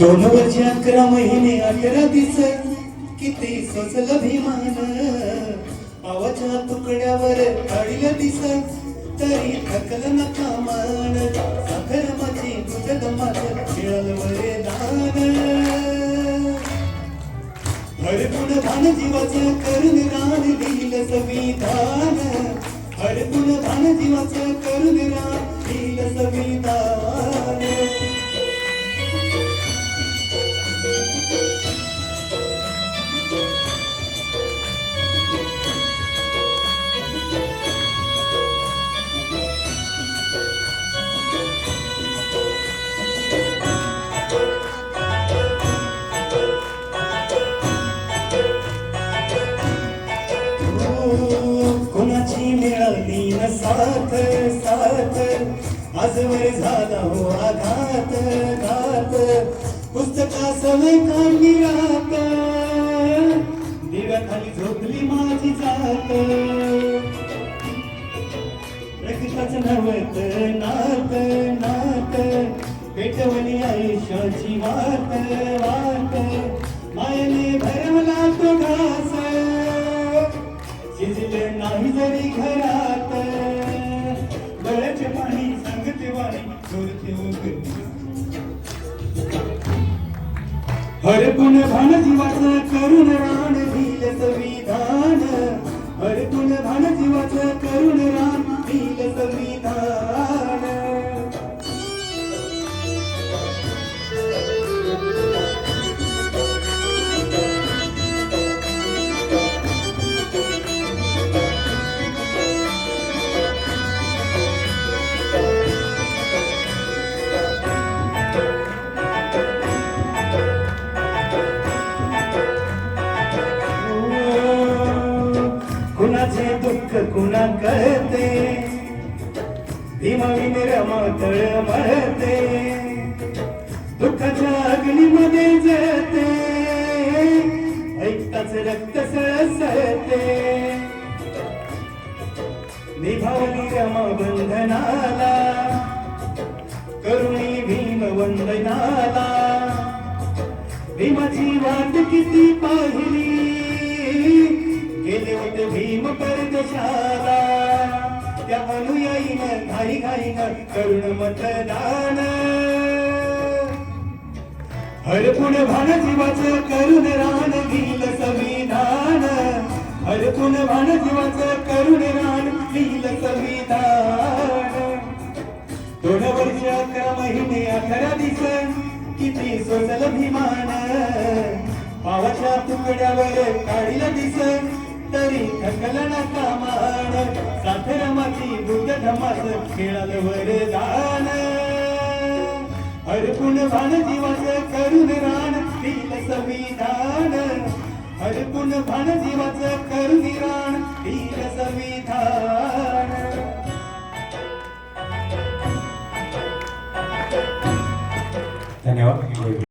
दोन वर्ष अकरा महिने अकरा दिस किती सोचल भीमान पावाच्या तुकड्यावर काढील दिस तरी थकल नका मान साखर माझी दुध माझं मिळाल वरे दान. हरगुण भान जीवाचं करून रान लिहिलं संविधान. हरगुण भान जीवाचं करून रान लिहिलं संविधान. साथ साथ. आजवर झाला हो आघात घात. पुस्तका सवय काढली रात दिव्याखाली झोपली माझी जात. रक्ताच नवत नात नात. पेटवली आयुष्याची वात वाट. नाही जरी घरात. गळ्याचे पाणी सांगते वाणी चोरते उगती. हरकुण भान जीवाचं करुण रान दिल संविधान कुणाचे दुःख कुणा कळते भीमविन रमतळ मळते. दुःखाच्या अग्नीमध्ये जळते. ऐकताच रक्त सळसळते. निभावली रमा बंधनाला. करुणी भीम वंदनाला. भीमाची वाट किती पा भीम परदेशाला त्या अनुयायीनं घाई घाईनं करुण मतदान. हरपुण भान जीवाचं करुण रान दिल संविधान. हरपुण भान जीवाचं करुण रान दिल संविधान. दोन वर्ष अकरा महिने अकरा दिस किती सोजल भीमान पावाच्या तुकड्यावर तरी थकल नका मान साखर माती दूध धमास खेळाल वरदान हरपुण भान जीवाचं करुण रान दिल संविधान हरपुण भान जीवाचं